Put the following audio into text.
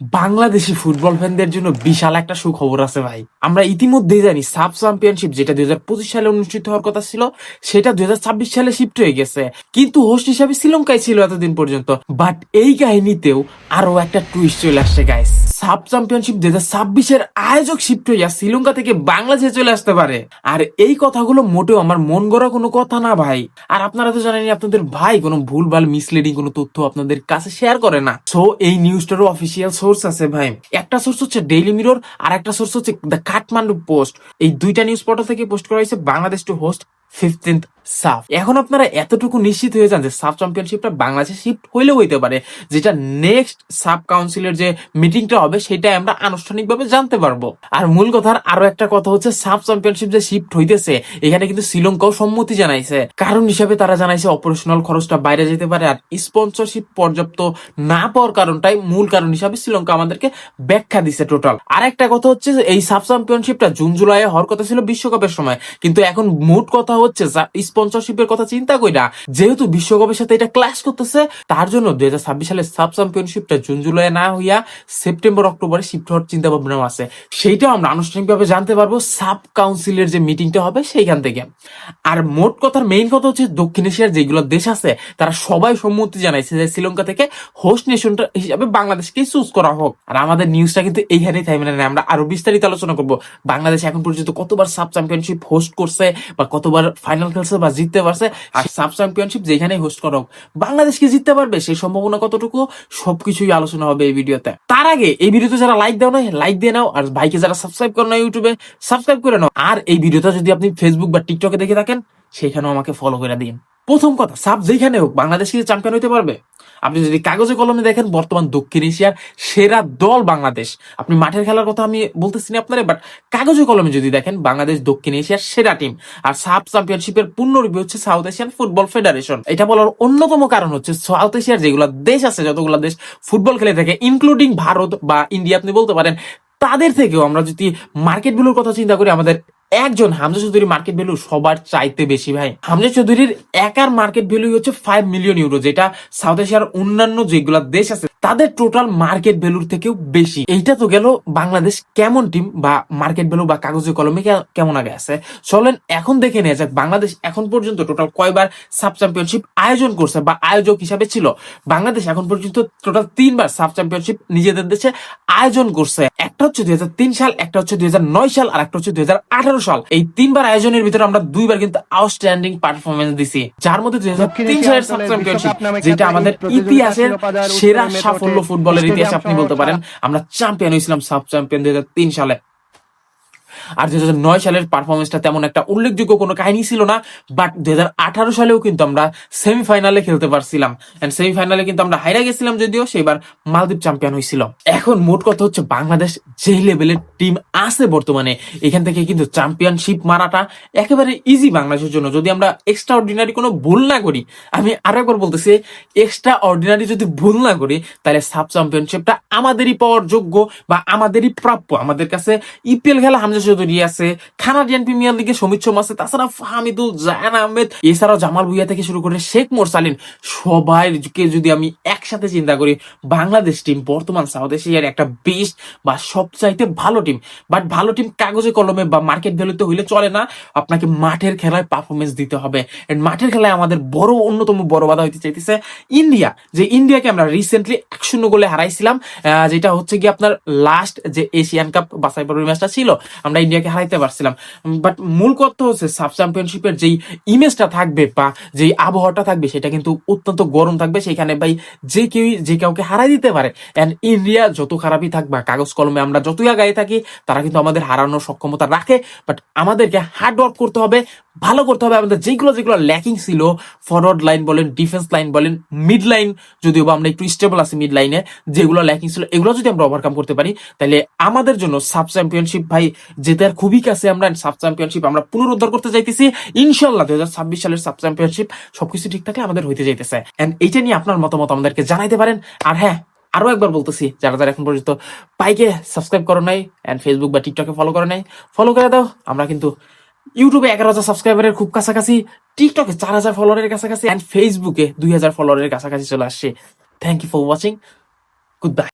Bangladeshi football ফ্যানদের জন্য বিশাল একটা সুখবর আছে ভাই। আমরা ইতিমধ্যেই জানি সাব চ্যাম্পিয়নশিপ যেটা দুই হাজার পঁচিশ সালে অনুষ্ঠিত হওয়ার কথা ছিল, সেটা দুই হাজার ছাব্বিশ সালে শিফট হয়ে গেছে। কিন্তু হোস্ট হিসাবে শ্রীলঙ্কায় ছিল এতদিন পর্যন্ত। বাট এই কাহিনীতেও আরও একটা টুইস্ট চলে আসছে গাইস সাব চ্যাম্পিয়নশিপ দুই হাজার ছাব্বিশের আয়োজক শিফট হইয়া শ্রীলঙ্কা থেকে বাংলাদেশে চলে আসতে পারে। আর এই কথাগুলো মোটেও আমার মন গড়া কোনো কথা না ভাই। আর আপনারা তো জানেন আপনাদের ভাই কোনো ভুলভাল মিসলিডিং কোনো তথ্য আপনাদের কাছে শেয়ার করে না। সো এই নিউজটারও অফিসিয়াল সোর্স আছে ভাই। একটা সোর্স হচ্ছে ডেইলি মিরর আর একটা সোর্স হচ্ছে দ্য কাঠমান্ডু পোস্ট এই দুইটা নিউজ পোর্টাল থেকে পোস্ট করা হয়েছে বাংলাদেশ টু হোস্ট ফিফটিন্থ সাফ। এখন আপনারা এতটুকু নিশ্চিত হয়ে যান যে সাব চ্যাম্পিয়নশিপটা বাংলাদেশে শিফট হইলেও হইতে পারে, যেটা নেক্সট সাব কাউন্সিলের যে মিটিংটা হবে সেটা আমরা আনুষ্ঠানিকভাবে জানতে পারব। আর মূল কথার আরও একটা কথা হচ্ছে সাব চ্যাম্পিয়নশিপ যে শিফট হইতেছে, এখানে কিন্তু শ্রীলঙ্কাও সম্মতি জানাইছে। কারণ হিসাবে তারা জানাইছে অপারেশনাল খরচটা বাইরে যেতে পারে আর স্পন্সরশিপ পর্যাপ্ত না পাওয়ার কারণটাই মূল কারণ হিসাবে শ্রীলঙ্কা আমাদেরকে ব্যাখ্যা দিছে টোটাল আর একটা কথা হচ্ছে এই সাব চ্যাম্পিয়নশিপটা জুন জুলাই হওয়ার কথা ছিল বিশ্বকাপের সময়। কিন্তু এখন মোট কথা হচ্ছে স্পন্সরশিপের কথা চিন্তা কইরা যেহেতু বিশ্বকাপের সাথে এটা ক্লাস করতেছে, তার জন্য দুই হাজার ছাব্বিশ সালের সাব চ্যাম্পিয়নশিপটা জুন, জুলাই না হইয়া সেপ্টেম্বর, অক্টোবরে শিফট হওয়ার চিন্তা ভাবনা আছে। সেইটাও আমরা আনুষ্ঠানিকভাবে জানতে পারব সাব কাউন্সিলের যে মিটিংটা হবে সেইখান থেকে। আর মোট কথার মেইন কথা হচ্ছে দক্ষিণ এশিয়ার যেগুলো দেশ আছে, তারা সবাই সম্মতি জানাইছে যে শ্রীলঙ্কা থেকে হোস্ট নেশনটা হিসাবে বাংলাদেশকে চুজ করা হোক। আর আমাদের নিউজটা কিন্তু এইখানেই থাকবে না, আমরা আরও বিস্তারিত আলোচনা করব। বাংলাদেশ এখন পর্যন্ত কতবার সাব চ্যাম্পিয়নশিপ হোস্ট করছে বা কতবার ফাইনাল খেলছে বা জিততে পারছে আর সাব চ্যাম্পিয়নশিপ যেখানে হোস্ট করা হোক বাংলাদেশ কি জিততে পারবে? সেই সম্ভাবনা কতটুকু? সবকিছুই আলোচনা হবে এই ভিডিওতে। তার আগে এই ভিডিওতে যারা লাইক দাও না লাইক দিয়ে নাও আর ভাইকে যারা সাবস্ক্রাইব করো না ইউটিউবে সাবস্ক্রাইব করে নাও। আর এই ভিডিওটা যদি আপনি ফেসবুক বা টিকটকে দেখে থাকেন সেখানেও আমাকে ফলো করে দিন। প্রথম কথা, সাব যেখানে হোক, বাংলাদেশ কি চ্যাম্পিয়ন হইতে পারবে। আপনি যদি কাগজে কলমে দেখেন, বর্তমান দক্ষিণ এশিয়ার সেরা দল বাংলাদেশ। আপনি মাঠের খেলার কথা আমি বলতেছি না আপনারা বাট কাগজে কলমে যদি দেখেন, বাংলাদেশ দক্ষিণ এশিয়ার সেরা টিম আর সাব চ্যাম্পিয়নশিপের পূর্ণরূপে হচ্ছে সাউথ এশিয়ান ফুটবল ফেডারেশন এটা বলার অন্যতম কারণ হচ্ছে সাউথ এশিয়ার যেগুলো দেশ আছে, যতগুলো দেশ ফুটবল খেলে থাকে ইনক্লুডিং ভারত বা ইন্ডিয়া, আপনি বলতে পারেন, তাদের থেকেও আমরা যদি মার্কেট ভ্যালুর কথা চিন্তা করি, আমাদের একজন হামজা চৌধুরী মার্কেট ভ্যালু সবার চাইতে বেশি ভাই। হামজা চৌধুরীর একার মার্কেট ভ্যালু হচ্ছে ফাইভ মিলিয়ন ইউরো যেটা সাউথ এশিয়ার অন্যান্য যেগুলা দেশ আছে, তাদের টোটাল মার্কেট ভ্যালুর থেকেও বেশি। এইটা তো গেল বাংলাদেশ কেমন টিম বা মার্কেট ভ্যালু বা কাগজে কলমে কেমন আগে আছে? চলেন এখন দেখে নেওয়া যাক, বাংলাদেশ এখন পর্যন্ত টোটাল কয়বার সাব চ্যাম্পিয়নশিপ আয়োজন করছে বা আয়োজক হিসাবে ছিল? বাংলাদেশ এখন পর্যন্ত টোটাল তিনবার সাব চ্যাম্পিয়নশিপ নিজেদের দেশে আয়োজন করছে। একটা হচ্ছে দুই হাজার তিন সাল, একটা হচ্ছে দুই হাজার নয় সাল, আর একটা হচ্ছে দুই হাজার আঠারো সাল এই তিনবার আয়োজনের ভিতরে আমরা দুইবার কিন্তু আউটস্ট্যান্ডিং পারফরমেন্স দিছি। যার মধ্যে দুই তিন সালের যেটা আমাদের ইতিহাসের সেরা সাফল্য ফুটবলের ইতিহাস আপনি বলতে পারেন। আমরা চ্যাম্পিয়ন হয়েছিলাম সাব চ্যাম্পিয়ন দুই হাজার তিন সালে। আর দুই নয় সালের পারফরমেন্সটা তেমন একটা উল্লেখযোগ্য কোনো কাহিনী ছিল না বাট দুই সালেও কিন্তু আমরা সেমিফাইনালে খেলতে পারছিলাম। এন্ড সেমিফাইনালে কিন্তু আমরা হাইরা গেছিলাম যদিও সেবার মালদ্বীপ চ্যাম্পিয়ন হয়েছিল। এখন মোট কথা হচ্ছে বাংলাদেশ যে লেভেলের টিম আছে বর্তমানে, এখান থেকে কিন্তু চ্যাম্পিয়নশিপ মারাটা একেবারে ইজি বাংলাদেশের জন্য। যদি আমরা এক্সট্রা অর্ডিনারি কোনো ভুল না করি, আমি আরও একবার বলতেছি এক্সট্রা অর্ডিনারি যদি ভুল না করি, তাহলে সাব চ্যাম্পিয়নশিপটা আমাদেরই পাওয়ার যোগ্য বা আমাদেরই প্রাপ্য। আমাদের কাছে ইপিএল খেলা হামজা চৌধুরী আছে কানাডিয়ান প্রিমিয়ার লিগে সমিত সোম আছে, তাছাড়া জায়ান আহমেদ এছাড়াও জামাল ভুইয়া থেকে শুরু করে শেখ মোরসালিন, সবাইকে যদি আমি একসাথে চিন্তা করি, বাংলাদেশ টিম বর্তমান সাউথ এশিয়ার একটা বেস্ট বা সবচাইতে ভালো টিম বাট ভালো টিম কাগজে কলমে বা মার্কেট ভ্যালুতে হইলে চলে না। আপনাকে মাঠের খেলায় পারফরমেন্স দিতে হবে। And মাঠের খেলায় আমাদের বড় অন্যতম বড় বাধা হইতে চাইতেছে ইন্ডিয়া যে ইন্ডিয়াকে আমরা রিসেন্টলি এক শূন্য গোলে হারাইছিলাম যেটা হচ্ছে কি আপনার লাস্ট যে এশিয়ান কাপ বাছাই পর্বের ম্যাচটা ছিল, আমরা ইন্ডিয়াকে হারাইতে পারছিলাম। বাট মূল কথা হচ্ছে সাব চ্যাম্পিয়নশিপের যেই ইমেজটা থাকবে বা যেই আবহাওয়াটা থাকবে, সেটা কিন্তু অত্যন্ত গরম থাকবে। সেখানে ভাই যে কেউই যে কাউকে হারাই দিতে পারে। অ্যান্ড ইন্ডিয়া যত খারাপই থাক বা কাগজ কলমে আমরা যতই আগায় থাকি, তারা কিন্তু আমাদের হারানোর সক্ষমতা রাখে। বাট আমাদেরকে হার্ড ওয়ার্ক করতে হবে। ভালো করতে হবে। আমাদের যেগুলো যেগুলো ল্যাকিং ছিল ফরওয়ার্ড লাইন বলেন ডিফেন্স লাইন বলেন মিড লাইন যদিও বা আমরা একটু স্টেবল আছি মিড লাইনে যেগুলো ল্যাকিং ছিল, এগুলো যদি আমরা ওভারকাম করতে পারি, তাহলে আমাদের জন্য সাব চ্যাম্পিয়নশিপ ভাই জেতার খুবই কাছে আমরা সাব চ্যাম্পিয়নশিপ আমরা পুনরুদ্ধার করতে চাইতেছি। ইনশাল্লাহ দুই হাজার ছাব্বিশ সালের সাব চ্যাম্পিয়নশিপ সবকিছু ঠিক থাকলে আমাদের হইতে যাইতেছে। এন্ড এইটা নিয়ে আপনার মতামত আমাদেরকে জানাইতে পারেন। আর হ্যাঁ আরও একবার বলতেছি, যারা যারা এখন পর্যন্ত পাইকে সাবস্ক্রাইব করো নাই এন্ড ফেসবুক বা টিকটকে ফলো করো নাই ফলো করে দাও। আমরা কিন্তু ইউটিউবে এগারো হাজার সাবস্ক্রাইবারের খুব কাছাকাছি টিকটকে চার হাজার ফলোয়ারের কাছাকাছি অ্যান্ড ফেসবুকে দুই হাজার ফলোয়ারের কাছাকাছি চলে আসছে। Thank you for watching good bye